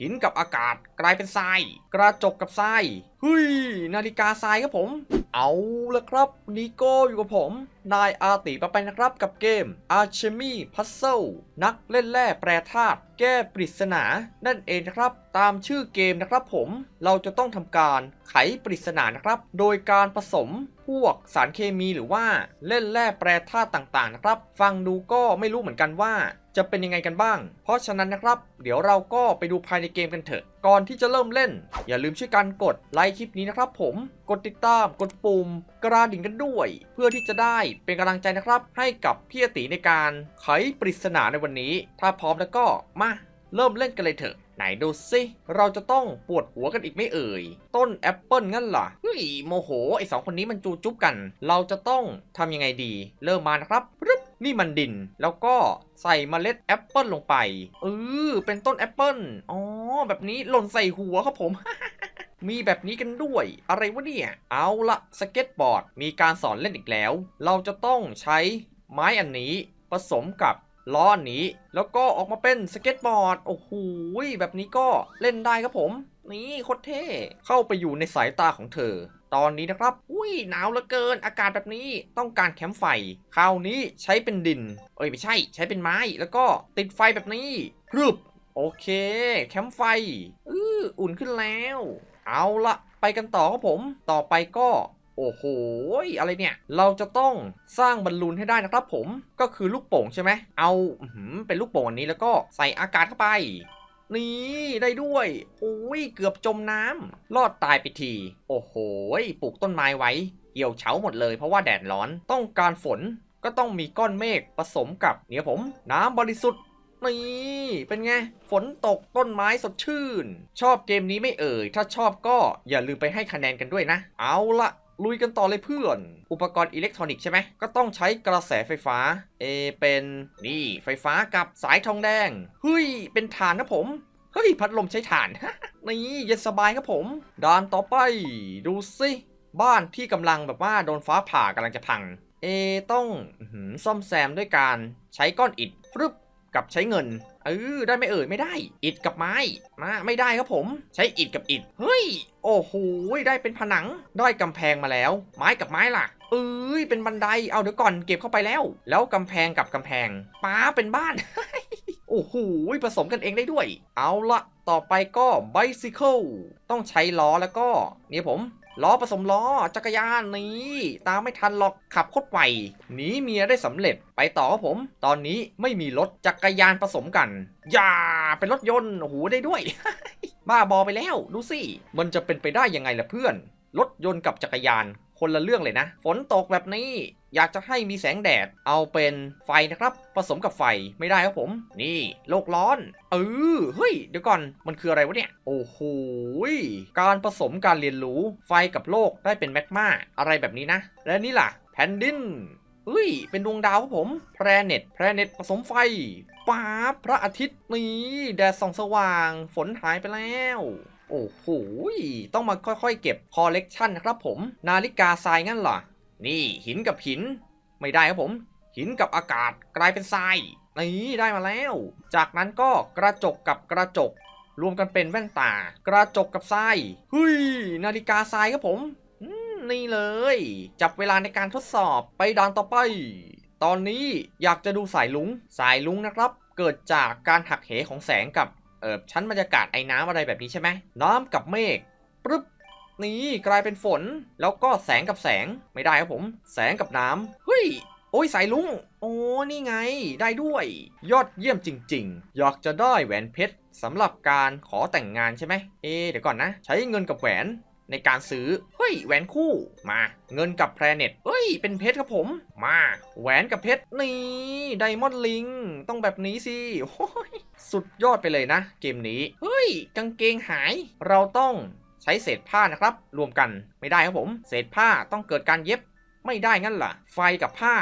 หินกับอากาศกลายเป็นทราย กระจกกับทรายเฮ้ยนาฬิกาทรายครับผม เอาละครับนี่ก็อยู่กับผม นายอาติปไปนะครับกับเกม Archemy Puzzle นักเล่นแร่แปรธาตุแก้ปริศนา นั่นเองนะครับ ตามชื่อเกมนะครับผมเราจะต้องทำการไขปริศนานะครับ โดยการผสมพวกสารเคมีหรือว่าเล่นแร่แปรธาตุต่างๆนะครับ ฟังดูก็ไม่รู้เหมือนกันว่าจะเป็นยังไงกันบ้าง เพราะฉะนั้นนะครับ เดี๋ยวเราก็ไปดูภายในเกมกันเถอะ ก่อนที่จะเริ่มเล่น อย่าลืมช่วยกันกดไลค์คลิปนี้นะครับผม กดติดตาม กดปุ่ม กระดิ่งกันด้วย เพื่อที่จะได้เป็นกำลังใจนะครับ ให้กับพี่อติในการไขปริศนาในวันนี้ ถ้าพร้อมแล้วก็มาเริ่มเล่นกันเลยเถอะ ไหนดูสิเราจะต้องปวดหัวกันอีกไม่เอ่ย ต้นแอปเปิลงั้นเหรอเฮ้ยโมโหไอสองคนนี้มันจูจุ๊บกัน เราจะต้องทำยังไงดี เริ่มมานะครับปึ๊บนี่มันดินแล้วก็ใส่เมล็ดแอปเปิลลงไปเออเป็นต้นแอปเปิลอ๋อแบบนี้หล่นใส่หัวครับผม มีแบบนี้กันด้วย อะไรวะเนี่ย เอาละสเก็ตบอร์ด มีการสอนเล่นอีกแล้ว เราจะต้องใช้ไม้อันนี้ผสมกับล้ออันนี้ แล้วก็ออกมาเป็นสเก็ตบอร์ด โอ้โหแบบนี้ก็เล่นได้ครับผม นี่โคตรเท่ เข้าไปอยู่ในสายตาของเธอ ตอนนี้นะครับ อุ้ยหนาวเหลือเกิน อากาศแบบนี้ต้องการแคมป์ไฟ คราวนี้ใช้เป็นดิน เอ้ยไม่ใช่ ใช้เป็นไม้ แล้วก็ติดไฟแบบนี้รึบโอเค แคมป์ไฟ อืออุ่นขึ้นแล้ว เอาละไปกันต่อครับผม ต่อไปก็โอ้โห อะไรเนี่ย เราจะต้องสร้างบอลลูนให้ได้นะครับผม ก็คือลูกโป่งใช่ไหม เอาเป็นลูกโป่งอันนี้แล้วก็ใส่อากาศเข้าไป นี่ได้ด้วยโอ้ย เกือบจมน้ำรอดตายไปที โอ้โห ปลูกต้นไม้ไว้ เหี่ยวเฉาหมดเลยเพราะว่าแดดร้อน ต้องการฝน ก็ต้องมีก้อนเมฆผสมกับเนี่ยผม น้ำบริสุทธิ์ นี่เป็นไง ฝนตกต้นไม้สดชื่น ชอบเกมนี้ไม่เอ่ย ถ้าชอบก็อย่าลืมไปให้คะแนนกันด้วยนะ เอาละลุยกันต่อเลยเพื่อน อุปกรณ์อิเล็กทรอนิกส์ใช่ไหม ก็ต้องใช้กระแสไฟฟ้า เอเป็นนี่ไฟฟ้ากับสายทองแดง เฮ้ย เป็นฐานนะผม เฮ้ย พัดลมใช้ถ่าน นี่เย็นสบายครับผมด่านต่อไป ดูสิบ้านที่กำลังแบบว่าโดนฟ้าผ่ากำลังจะพัง เอต้องซ่อมแซมด้วยการใช้ก้อนอิฐฟรึบ กับใช้เงิน เออได้ไม่เอ่ยไม่ได้ อิฐกับไม้ มาไม่ได้ครับผม ใช้อิฐกับอิฐเฮ้ย โอ้โหได้เป็นผนัง ได้กำแพงมาแล้ว ไม้กับไม้ล่ะ เอ้ยเป็นบันได เอาเดี๋ยวก่อนเก็บเข้าไปแล้ว แล้วกำแพงกับกำแพงป้าเป็นบ้าน โอ้โหผสมกันเองได้ด้วย เอาละต่อไปก็ bicycle ต้องใช้ล้อแล้วก็เนี่ยผม ล้อผสมล้อจักรยานนี้ตามไม่ทันหรอกขับโคตรไวหนีเมียได้สำเร็จไปต่อครับผม ตอนนี้ไม่มีรถจักรยานผสมกัน อย่าเป็นรถยนต์โอ้โหได้ด้วย บ้าบอไปแล้วดูสิมันจะเป็นไปได้ยังไงล่ะเพื่อน รถยนต์กับจักรยานคนละเรื่องเลยนะ ฝนตกแบบนี้ อยากจะให้มีแสงแดดเอาเป็นไฟนะครับ ผสมกับไฟไม่ได้ครับผม นี่โลกร้อนเออเฮ้ยเดี๋ยวก่อนมันคืออะไรวะเนี่ย โอ้โหการผสมการเรียนรู้ไฟกับโลกได้เป็นแมกมาอะไรแบบนี้นะ และนี่ล่ะแผ่นดินเฮ้ย เป็นดวงดาวครับผม แพรเน็ต แพรเน็ตผสมไฟป้าพระอาทิตย์นี่แดดส่องสว่าง ฝนหายไปแล้ว โอ้โห ต้องมาค่อยๆ เก็บคอลเลกชันนะครับผม นาฬิกาทรายงั้นเหรอ นี่หินกับหิน ไม่ได้ครับผม หินกับอากาศกลายเป็นทรายนี่ได้มาแล้ว จากนั้นก็กระจกกับกระจก รวมกันเป็นแว่นตา กระจกกับทรายเฮ้ยนาฬิกาทรายครับผมอืมนี่เลย จับเวลาในการทดสอบไปด่านต่อไป ตอนนี้อยากจะดูสายลุงสายลุงนะครับ เกิดจากการหักเหของแสงกับเออชั้นบรรยากาศไอ้น้ำอะไรแบบนี้ใช่ไหมน้ำกับเมฆปึ๊บ นี่กลายเป็นฝนแล้วก็แสงกับแสงไม่ได้ครับผม แสงกับน้ำเฮ้ยโอ้ยสายลุง โอ้นี่ไง ได้ด้วย ยอดเยี่ยมจริง ๆ อยากจะได้แหวนเพชรสำหรับการขอแต่งงานใช่ไหมเอเดี๋ยวก่อนนะ ใช้เงินกับแหวนในการซื้อ เฮ้ย แหวนคู่ มา เงินกับแพรเน็ต เฮ้ย เป็นเพชรครับผม มา แหวนกับเพชร นี่ไดมอนด์ลิง ต้องแบบนี้สิ สุดยอดไปเลยนะ เกมนี้ เฮ้ย กางเกงหาย เราต้อง ใช้เศษผ้านะครับ รวมกันไม่ได้ครับผม เศษผ้าต้องเกิดการเย็บไม่ได้งั้นล่ะ ไฟกับผ้า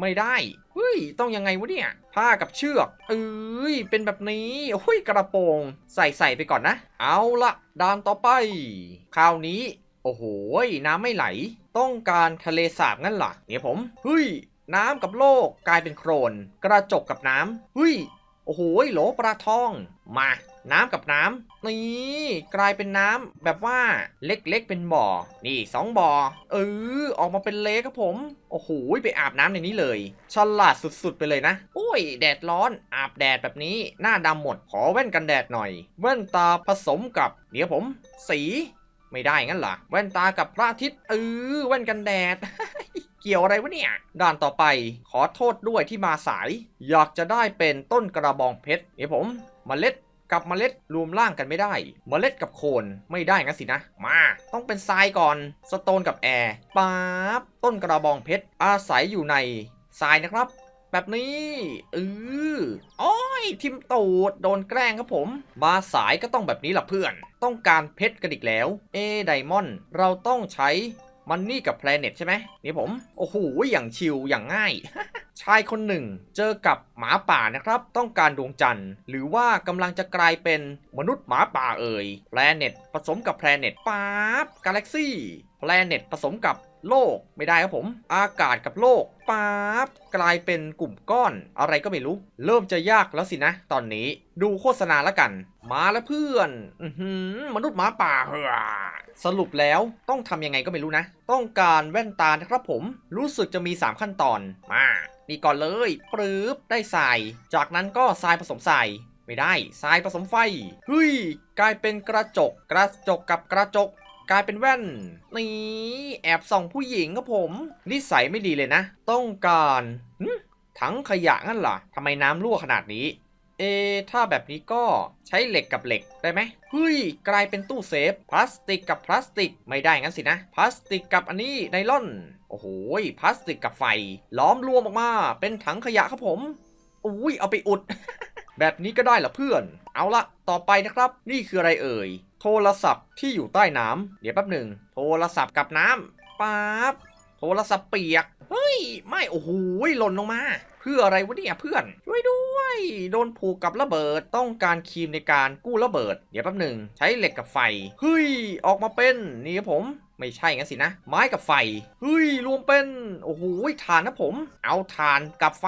ไม่ได้เฮ้ยต้องยังไงวะเนี่ย ผ้ากับเชือกเอ้ยเป็นแบบนี้โอ้ยกระโปรงใส่ใส่ไปก่อนนะ เอาละด่านต่อไป คราวนี้ โอ้โหน้ำไม่ไหล ต้องการทะเลสาบงั้นล่ะ เนี่ยผมเฮ้ยน้ำกับโลกกลายเป็นโครน กระจกกับน้ำเฮ้ยโอ้โหโหลปลาทอง มา น้ำกับน้ำนี่กลายเป็นน้ำแบบว่าเล็กๆเป็นบ่อ นี่สองบ่อเออออกมาเป็นเลกครับผม โอ้โหไปอาบน้ำในนี้เลยฉลาดสุดๆไปเลยนะโอ้ย แดดร้อนอาบแดดแบบนี้หน้าดำหมดขอแว่นกันแดดหน่อย แว่นตาผสมกับ เดี๋ยวผม สีไม่ได้งั้นเหรอแว่นตากับพระอาทิตย์เออแว่นกันแดด เกี่ยวอะไรวะเนี่ย ด่านต่อไปขอโทษด้วยที่มาสาย อยากจะได้เป็นต้นกระบองเพชรเดี๋ยวผมมเมล็ด กับเมล็ดรวมร่างกันไม่ได้ เมล็ดกับโคนไม่ได้งั้นสินะ มา ต้องเป็นทรายก่อนสโตนกับแอร์ป๊าบต้นกระบองเพชรอาศัยอยู่ในทรายนะครับ แบบนี้เอออ้ยทิมตูดโดนแกล้งครับผม มาสายก็ต้องแบบนี้ล่ะเพื่อน ต้องการเพชรกันอีกแล้ว เอไดมอนด์เราต้องใช้ มันนี่กับแพลเน็ตใช่ไหมนี่ผม โอ้โห อย่างชิลอย่างง่าย ชายคนหนึ่งเจอกับหมาป่านะครับ ต้องการดวงจันทร์ หรือว่ากำลังจะกลายเป็นมนุษย์หมาป่าเอ่ยแพลเน็ตผสมกับแพลเน็ตป๊าบกาแล็กซี่แพลเน็ตผสมกับโลกไม่ได้ครับผม อากาศกับโลกป๊าบกลายเป็นกลุ่มก้อน อะไรก็ไม่รู้ เริ่มจะยากแล้วสินะ ตอนนี้ดูโฆษณาแล้วกัน มาแล้วเพื่อน อือหือมนุษย์หมาป่าเฮ้อ สรุปแล้วต้องทำยังไงก็ไม่รู้นะ ต้องการแว่นตานะครับผม รู้สึกจะมี 3 ขั้นตอน มานี่ก่อนเลยปรื๊บได้ทราย จากนั้นก็ทรายผสมทรายไม่ได้ทรายผสมไฟเฮ้ยกลายเป็นกระจก กระจกกับกระจก กลายเป็นแว่น นี่แอบส่องผู้หญิงครับผม นิสัยไม่ดีเลยนะ ต้องการถังขยะงั้นเหรอทำไมน้ำรั่วขนาดนี้ เอ ถ้าแบบนี้ก็ใช้เหล็กกับเหล็กได้ไหมเฮ้ย กลายเป็นตู้เซฟ พลาสติกกับพลาสติกไม่ได้งั้นสินะ พลาสติกกับอันนี้ไนล่อน โอ้โห พลาสติกกับไฟ ล้อมรวมออกมา เป็นถังขยะครับผม อุ้ย เอาไปอุด แบบนี้ก็ได้เหรอเพื่อน เอาละ ต่อไปนะครับ นี่คืออะไรเอ่ย โทรศัพท์ที่อยู่ใต้น้ำเดี๋ยวแป๊บหนึ่ง โทรศัพท์กับน้ำปั๊บโทรศัพท์เปียก เฮ้ย ไม่ โอ้โห หล่นลงมา เพื่ออะไรวะเนี่ยเพื่อนช่วยด้วย โดนผูกกับระเบิดต้องการครีมในการกู้ระเบิด เดี๋ยวแป๊บหนึ่งใช้เหล็กกับไฟเฮ้ยออกมาเป็นนี่ครับผมไม่ใช่งั้นสินะ ไม้กับไฟเฮ้ยรวมเป็นโอ้โหฐานนะผม เอาฐานกับไฟ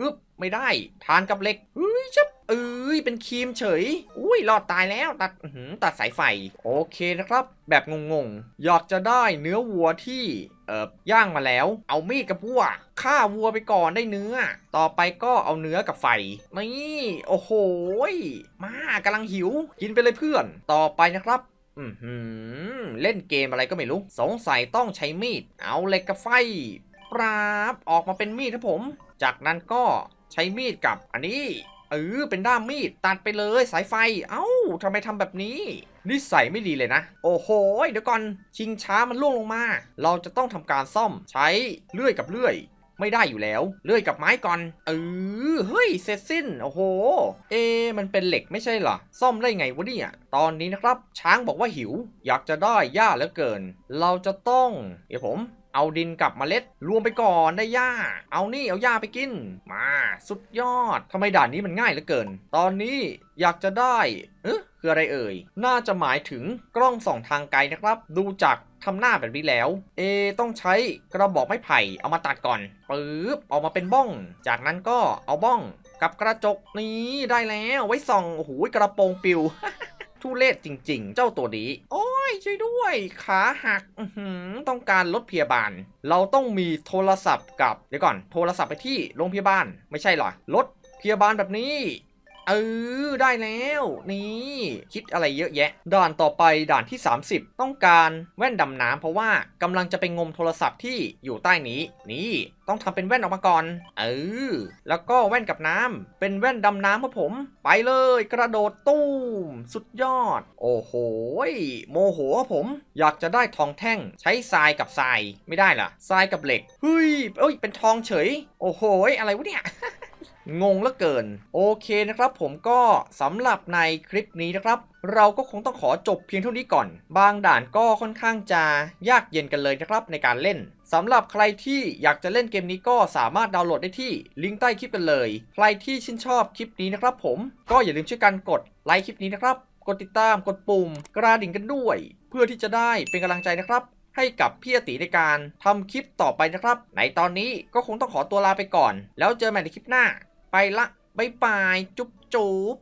อึ๊บไม่ได้ทานกับเหล็กเฮ้ยชับ เอ้ยเป็นครีมเฉย อุ้ยรอดตายแล้วตัดตัดสายไฟ โอเคนะครับ แบบงงๆ อยากจะได้เนื้อวัวที่เอ่อย่างมาแล้ว เอามีดกับวัวฆ่าวัวไปก่อนได้เนื้อ ต่อไปก็เอาเนื้อกับไฟนี่โอ้โหมากำลังหิว กินไปเลยเพื่อน ต่อไปนะครับอือหือเล่นเกมอะไรก็ไม่รู้ สงสัยต้องใช้มีด เอาเหล็กกับไฟ ปราบ ออกมาเป็นมีดครับผม จากนั้นก็ใช้มีดกับอันนี้ เออเป็นด้ามมีดตัดไปเลยสายไฟ เอ้าทำไมทำแบบนี้นิสัยไม่ดีเลยนะ โอ้โห เดี๋ยวก่อน ชิงช้ามันล่วงลงมา เราจะต้องทำการซ่อมใช้เลื่อยกับเลื่อย ไม่ได้อยู่แล้ว เลื่อยกับไม้ก่อนเออเฮ้ยเสร็จสิ้น โอ้โห เอ มันเป็นเหล็กไม่ใช่เหรอ ซ่อมได้ไงวะเนี่ย ตอนนี้นะครับ ช้างบอกว่าหิว อยากจะได้หญ้าเหลือเกิน เราจะต้อง เดี๋ยวผม เอาดินกับเมล็ด รวมไปก่อนได้หญ้า เอานี่เอาหญ้าไปกิน มาสุดยอดทำไมด่านนี้มันง่ายเหลือเกิน ตอนนี้อยากจะได้เอ๊ะคืออะไรเอ่ย น่าจะหมายถึงกล้องส่องทางไกลนะครับ ดูจากทำหน้าแบบนี้แล้ว เอ ต้องใช้กระบอกไม้ไผ่เอามาตัดก่อนปึ๊บออกมาเป็นบ้อง จากนั้นก็เอาบ้องกับกระจกนี้ได้แล้วไว้ส่องโอ้โหกระโปรงปิว ทุเรศจริง ๆ เจ้าตัวนี้ โอ้ยช่วยด้วย ขาหักต้องการรถพยาบาล เราต้องมีโทรศัพท์กับ เดี๋ยวก่อน โทรศัพท์ไปที่โรงพยาบาล ไม่ใช่หรอ รถพยาบาลแบบนี้ เออได้แล้ว นี่ คิดอะไรเยอะแยะ ด่านต่อไปด่านที่ 30 ต้องการแว่นดำน้ำเพราะว่ากำลังจะไปงมโทรศัพท์ที่อยู่ใต้นี้ นี่ต้องทำเป็นแว่นออกมาก่อน เออ แล้วก็แว่นกับน้ำ เป็นแว่นดำน้ำครับผม ไปเลย กระโดดตู้ม สุดยอด โอ้โห โมโหครับผม อยากจะได้ทองแท่ง ใช้ทรายกับทราย ไม่ได้ล่ะ ทรายกับเหล็ก เฮ้ย เอ้ย เป็นทองเฉย โอ้โห อะไรวะเนี่ย งงเหลือเกิน โอเคนะครับผมก็สำหรับในคลิปนี้นะครับ เราก็คงต้องขอจบเพียงเท่านี้ก่อน บางด่านก็ค่อนข้างจะยากเย็นกันเลยนะครับในการเล่นสำหรับใครที่อยากจะเล่นเกมนี้ก็สามารถดาวน์โหลดได้ที่ลิงก์ใต้คลิปกันเลย ใครที่ชื่นชอบคลิปนี้นะครับ ผมก็อย่าลืมช่วยกันกดไลค์คลิปนี้นะครับ กดติดตามกดปุ่ม กระดิ่งกันด้วย เพื่อที่จะได้เป็นกำลังใจนะครับให้กับพี่อติในการทำคลิปต่อไปนะครับ ในตอนนี้ก็คงต้องขอตัวลาไปก่อน แล้วเจอกันใหม่ในคลิปหน้า ไปละบายบาย จุ๊บจุ๊บ